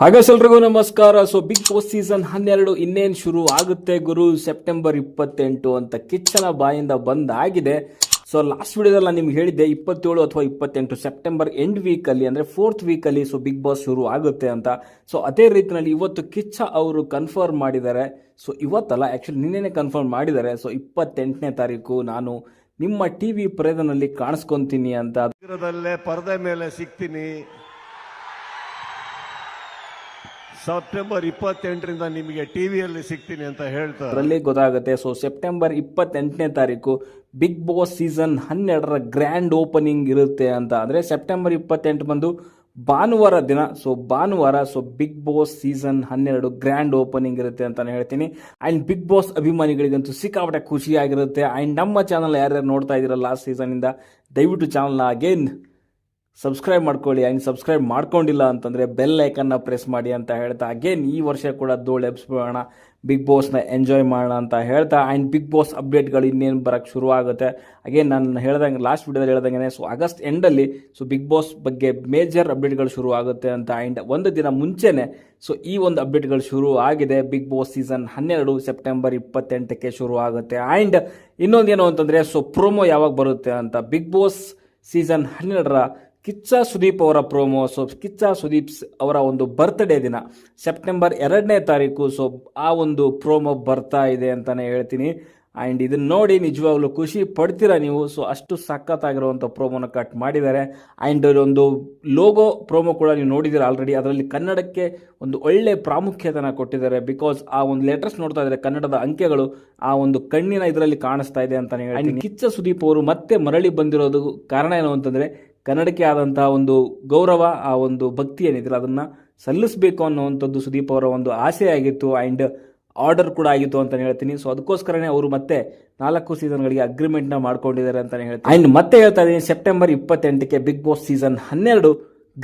ಹಾಗಾಸ್ ಎಲ್ರಿಗೂ ನಮಸ್ಕಾರ. So Bigg Boss season ಹನ್ನೆರಡು ಇನ್ನೇನು ಶುರು ಆಗುತ್ತೆ ಗುರು? ಸೆಪ್ಟೆಂಬರ್ ಇಪ್ಪತ್ತೆಂಟು ಅಂತ ಕಿಚ್ಚನ ಬಾಯಿಂದ ಬಂದಾಗಿದೆ ಸೊ ಲಾಸ್ಟ್ ವಿಡಿಯೋದಲ್ಲಿ ನಿಮ್ಗೆ ಹೇಳಿದ್ದೆ, ಇಪ್ಪತ್ತೇಳು ಅಥವಾ ಇಪ್ಪತ್ತೆಂಟು ಸೆಪ್ಟೆಂಬರ್ ಎಂಡ್ ವೀಕಲ್ಲಿ ಅಂದರೆ ಫೋರ್ತ್ ವೀಕಲ್ಲಿ ಸೊ ಬಿಗ್ ಬಾಸ್ ಶುರು ಆಗುತ್ತೆ ಅಂತ. ಸೊ ಅದೇ ರೀತಿನಲ್ಲಿ ಇವತ್ತು ಕಿಚ್ಚ ಅವರು ಕನ್ಫರ್ಮ್ ಮಾಡಿದ್ದಾರೆ. ಸೊ ಇವತ್ತಲ್ಲ ಆ್ಯಕ್ಚುಲಿ ನಿನ್ನೆನೇ ಕನ್ಫರ್ಮ್ ಮಾಡಿದ್ದಾರೆ. ಸೊ ಇಪ್ಪತ್ತೆಂಟನೇ ತಾರೀಕು ನಾನು ನಿಮ್ಮ ಟಿ ವಿ ಪ್ರೇದನಲ್ಲಿ ಕಾಣಿಸ್ಕೊಂತೀನಿ ಅಂತ. ಪರದೆ ಮೇಲೆ ಸಿಗ್ತೀನಿ. ಸೆಪ್ಟೆಂಬರ್ ಇಪ್ಪತ್ತೆಂಟರಿಂದ ನಿಮಗೆ ಟಿ ವಿಯಲ್ಲಿ ಸಿಗ್ತೀನಿ ಅಂತ ಹೇಳ್ತಾರೆ ಅದರಲ್ಲಿ ಗೊತ್ತಾಗುತ್ತೆ ಸೊ ಸೆಪ್ಟೆಂಬರ್ ಇಪ್ಪತ್ತೆಂಟನೇ ತಾರೀಕು ಬಿಗ್ ಬಾಸ್ ಸೀಸನ್ ಹನ್ನೆರಡರ ಗ್ರ್ಯಾಂಡ್ ಓಪನಿಂಗ್ ಇರುತ್ತೆ ಅಂತ. ಅಂದರೆ ಸೆಪ್ಟೆಂಬರ್ ಇಪ್ಪತ್ತೆಂಟು ಬಂದು ಭಾನುವಾರ ದಿನ ಸೊ ಭಾನುವಾರ ಸೊ ಬಿಗ್ ಬಾಸ್ ಸೀಸನ್ ಹನ್ನೆರಡು ಗ್ರ್ಯಾಂಡ್ ಓಪನಿಂಗ್ ಇರುತ್ತೆ ಅಂತ ಹೇಳ್ತೀನಿ. ಆ್ಯಂಡ್ ಬಿಗ್ ಬಾಸ್ ಅಭಿಮಾನಿಗಳಿಗಂತೂ ಸಿಕ್ಕಾಪಟ್ಟೆ ಖುಷಿಯಾಗಿರುತ್ತೆ. ಆ್ಯಂಡ್ ನಮ್ಮ ಚಾನಲ್ ಯಾರ್ಯಾರು ನೋಡ್ತಾ ಇದ್ದೀರ ಲಾಸ್ಟ್ ಸೀಸನಿಂದ ದಯವಿಟ್ಟು ಚಾನಲ್ನ ಅಗೇನ್ ಸಬ್ಸ್ಕ್ರೈಬ್ ಮಾಡ್ಕೊಳ್ಳಿ. ಆ್ಯಂಡ್ ಸಬ್ಸ್ಕ್ರೈಬ್ ಮಾಡ್ಕೊಂಡಿಲ್ಲ ಅಂತಂದರೆ ಬೆಲ್ ಐಕನ್ನ ಪ್ರೆಸ್ ಮಾಡಿ ಅಂತ ಹೇಳ್ತಾ. ಅಗೇನ್ ಈ ವರ್ಷ ಕೂಡ ಧೂಳು ಎಬ್ಸ್ಬಿಡೋಣ. ಬಿಗ್ ಬಾಸ್ನ ಎಂಜಾಯ್ ಮಾಡೋಣ ಅಂತ ಹೇಳ್ತಾ. ಆ್ಯಂಡ್ ಬಿಗ್ ಬಾಸ್ ಅಪ್ಡೇಟ್ಗಳು ಇನ್ನೇನು ಬರೋಕ್ಕೆ ಶುರು ಆಗುತ್ತೆ. ಅಗೇನ್ ನಾನು ಹೇಳ್ದಂಗೆ ಲಾಸ್ಟ್ ವಿಡಿಯೋದಲ್ಲಿ ಹೇಳ್ದಂಗೆ ಸೊ ಆಗಸ್ಟ್ ಎಂಡಲ್ಲಿ ಸೊ ಬಿಗ್ ಬಾಸ್ ಬಗ್ಗೆ ಮೇಜರ್ ಅಪ್ಡೇಟ್ಗಳು ಶುರು ಆಗುತ್ತೆ ಅಂತ. ಆ್ಯಂಡ್ ಒಂದು ದಿನ ಮುಂಚೆನೆ ಸೊ ಈ ಒಂದು ಅಪ್ಡೇಟ್ಗಳು ಶುರು ಆಗಿದೆ. ಬಿಗ್ ಬಾಸ್ ಸೀಸನ್ ಹನ್ನೆರಡು ಸೆಪ್ಟೆಂಬರ್ ಇಪ್ಪತ್ತೆಂಟಕ್ಕೆ ಶುರು ಆಗುತ್ತೆ. ಆ್ಯಂಡ್ ಇನ್ನೊಂದೇನು ಅಂತಂದರೆ ಸೊ ಪ್ರೋಮೋ ಯಾವಾಗ ಬರುತ್ತೆ ಅಂತ. ಬಿಗ್ ಬಾಸ್ ಸೀಸನ್ ಹನ್ನೆರಡರ ಕಿಚ್ಚ ಸುದೀಪ್ ಅವರ ಪ್ರೋಮೋ ಸೊ ಕಿಚ್ಚ ಸುದೀಪ್ ಅವರ ಒಂದು ಬರ್ತ್ಡೇ ದಿನ. ಸೆಪ್ಟೆಂಬರ್ ಎರಡನೇ ತಾರೀಕು ಸೊ ಆ ಒಂದು ಪ್ರೋಮೋ ಬರ್ತಾ ಇದೆ ಅಂತಲೇ ಹೇಳ್ತೀನಿ. ಆ್ಯಂಡ್ ಇದನ್ನ ನೋಡಿ ನಿಜವಾಗ್ಲೂ ಖುಷಿ ಪಡ್ತೀರಾ ನೀವು? ಸೊ ಅಷ್ಟು ಸಖತ್ತಾಗಿರುವಂಥ ಪ್ರೋಮೋನ ಕಟ್ ಮಾಡಿದ್ದಾರೆ. ಆ್ಯಂಡ್ ಒಂದು ಲೋಗೋ ಪ್ರೋಮೋ ಕೂಡ ನೀವು ನೋಡಿದ್ದೀರಾ ಆಲ್ರೆಡಿ ಅದರಲ್ಲಿ ಕನ್ನಡಕ್ಕೆ ಒಂದು ಒಳ್ಳೆ ಪ್ರಾಮುಖ್ಯತೆನ ಕೊಟ್ಟಿದ್ದಾರೆ. ಬಿಕಾಸ್ ಆ ಒಂದು ಲೆಟರ್ಸ್ ನೋಡ್ತಾ ಇದ್ದಾರೆ ಕನ್ನಡದ ಅಂಕೆಗಳು ಆ ಒಂದು ಕಣ್ಣಿನ ಇದರಲ್ಲಿ ಕಾಣಿಸ್ತಾ ಇದೆ ಅಂತಲೇ ಹೇಳಿ ಕಿಚ್ಚ ಸುದೀಪ್ ಅವರು ಮತ್ತೆ ಮರಳಿ ಬಂದಿರೋದು ಕಾರಣ ಏನು ಅಂತಂದರೆ ಕನ್ನಡಕ್ಕೆ ಆದಂತಹ ಒಂದು ಗೌರವ, ಆ ಒಂದು ಭಕ್ತಿ ಏನಿದ್ರೆ ಅದನ್ನ ಸಲ್ಲಿಸಬೇಕು ಅನ್ನುವಂಥದ್ದು ಸುದೀಪ್ ಅವರ ಒಂದು ಆಸೆ ಆಗಿತ್ತು ಆ್ಯಂಡ್ ಆರ್ಡರ್ ಕೂಡ ಆಗಿತ್ತು ಅಂತ ಹೇಳ್ತೀನಿ. ಸೊ ಅದಕ್ಕೋಸ್ಕರನೇ ಅವರು ಮತ್ತೆ ನಾಲ್ಕು ಸೀಸನ್ಗಳಿಗೆ ಅಗ್ರಿಮೆಂಟ್ನ ಮಾಡ್ಕೊಂಡಿದ್ದಾರೆ ಅಂತಾನೆ ಹೇಳ್ತೀನಿ. ಆ್ಯಂಡ್ ಮತ್ತೆ ಹೇಳ್ತಾ ಇದ್ದೀನಿ ಸೆಪ್ಟೆಂಬರ್ ಇಪ್ಪತ್ತೆಂಟಕ್ಕೆ ಬಿಗ್ ಬಾಸ್ ಸೀಸನ್ ಹನ್ನೆರಡು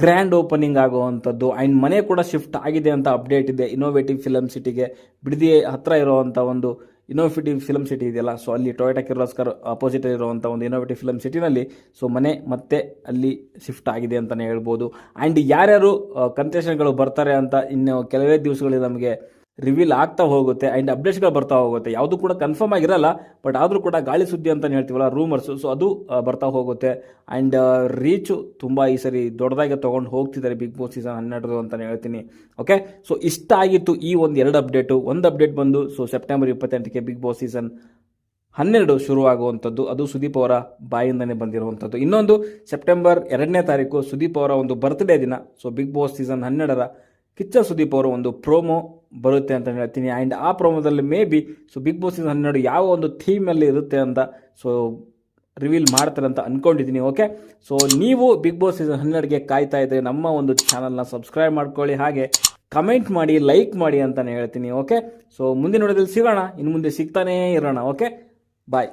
ಗ್ರ್ಯಾಂಡ್ ಓಪನಿಂಗ್ ಆಗುವಂಥದ್ದು. ಆ್ಯಂಡ್ ಮನೆ ಕೂಡ ಶಿಫ್ಟ್ ಆಗಿದೆ ಅಂತ ಅಪ್ಡೇಟ್ ಇದೆ. ಇನೋವೇಟಿವ್ ಫಿಲಮ್ ಸಿಟಿಗೆ ಬಿಡದಿ ಹತ್ತಿರ ಇರುವಂಥ ಒಂದು ಇನೋವೇಟಿವ್ ಫಿಲಮ್ ಸಿಟಿ ಇದೆಯಲ್ಲ. ಸೊ ಅಲ್ಲಿ ಟೊಯೋಟಾ ಕಿರ್ಲೋಸ್ಕರ್ ಅಪೋಸಿಟ್ ಇರುವಂಥ ಒಂದು ಇನೋವೇಟಿವ್ ಫಿಲಮ್ ಸಿಟಿನಲ್ಲಿ ಸೊ ಮನೆ ಮತ್ತೆ ಅಲ್ಲಿ ಶಿಫ್ಟ್ ಆಗಿದೆ ಅಂತಲೇ ಹೇಳ್ಬೋದು. ಆ್ಯಂಡ್ ಯಾರ್ಯಾರು ಕನ್ಸೆಷನ್ಗಳು ಬರ್ತಾರೆ ಅಂತ ಇನ್ನು ಕೆಲವೇ ದಿವಸಗಳಲ್ಲಿ ನಮಗೆ ರಿವೀಲ್ ಆಗ್ತಾ ಹೋಗುತ್ತೆ ಆ್ಯಂಡ್ ಅಪ್ಡೇಟ್ಸ್ಗಳು ಬರ್ತಾ ಹೋಗುತ್ತೆ. ಯಾವುದು ಕೂಡ ಕನ್ಫರ್ಮ್ ಆಗಿರಲ್ಲ ಬಟ್ ಆದರೂ ಕೂಡ ಗಾಳಿ ಸುದ್ದಿ ಅಂತ ಹೇಳ್ತೀವಲ್ಲ ರೂಮರ್ಸು ಸೊ ಅದು ಬರ್ತಾ ಹೋಗುತ್ತೆ. ಆ್ಯಂಡ್ ರೀಚು ತುಂಬ ಈ ಸರಿ ದೊಡ್ಡದಾಗಿ ತೊಗೊಂಡು ಹೋಗ್ತಿದ್ದಾರೆ ಬಿಗ್ ಬಾಸ್ ಸೀಸನ್ ಹನ್ನೆರಡು ಅಂತಲೇ ಹೇಳ್ತೀನಿ. ಓಕೆ ಸೊ ಇಷ್ಟ ಆಗಿತ್ತು ಈ ಒಂದು ಎರಡು ಅಪ್ಡೇಟು ಒಂದು ಅಪ್ಡೇಟ್ ಬಂದು ಸೊ ಸೆಪ್ಟೆಂಬರ್ ಇಪ್ಪತ್ತೆಂಟಕ್ಕೆ ಬಿಗ್ ಬಾಸ್ ಸೀಸನ್ ಹನ್ನೆರಡು ಶುರುವಾಗುವಂಥದ್ದು. ಅದು ಸುದೀಪ್ ಅವರ ಬಾಯಿಂದನೇ ಬಂದಿರುವಂಥದ್ದು. ಇನ್ನೊಂದು ಸೆಪ್ಟೆಂಬರ್ ಎರಡನೇ ತಾರೀಕು ಸುದೀಪ್ ಅವರ ಒಂದು ಬರ್ತ್ಡೇ ದಿನ. ಸೊ ಬಿಗ್ ಬಾಸ್ ಸೀಸನ್ ಹನ್ನೆರಡರ ಕಿಚ್ಚ ಸುದೀಪ್ ಅವರ ಒಂದು ಪ್ರೋಮೋ ಬರುತ್ತೆ ಅಂತ ಹೇಳ್ತೀನಿ. ಆ್ಯಂಡ್ ಆ ಪ್ರೋಮೋದಲ್ಲಿ maybe so Bigg Boss season ಹನ್ನೆರಡು ಯಾವ ಒಂದು ಥೀಮಲ್ಲಿ ಇರುತ್ತೆ ಅಂತ ಸೊ ರಿವೀಲ್ ಮಾಡ್ತಾರೆ ಅಂತ ಅಂದ್ಕೊಂಡಿದ್ದೀನಿ ಓಕೆ ಸೊ ನೀವು ಬಿಗ್ ಬಾಸ್ ಸೀಸನ್ ಹನ್ನೆರಡುಗೆ ಕಾಯ್ತಾ ಇದ್ದರೆ ನಮ್ಮ ಒಂದು ಚಾನಲ್ನ ಸಬ್ಸ್ಕ್ರೈಬ್ ಮಾಡ್ಕೊಳ್ಳಿ, ಹಾಗೆ ಕಮೆಂಟ್ ಮಾಡಿ ಲೈಕ್ ಮಾಡಿ ಅಂತಲೇ ಹೇಳ್ತೀನಿ ಓಕೆ ಸೊ ಮುಂದಿನ ನೋಡೋದಲ್ಲಿ ಸಿಗೋಣ. ಇನ್ನು ಮುಂದೆ ಸಿಗ್ತಾನೇ ಇರೋಣ ಓಕೆ ಬಾಯ್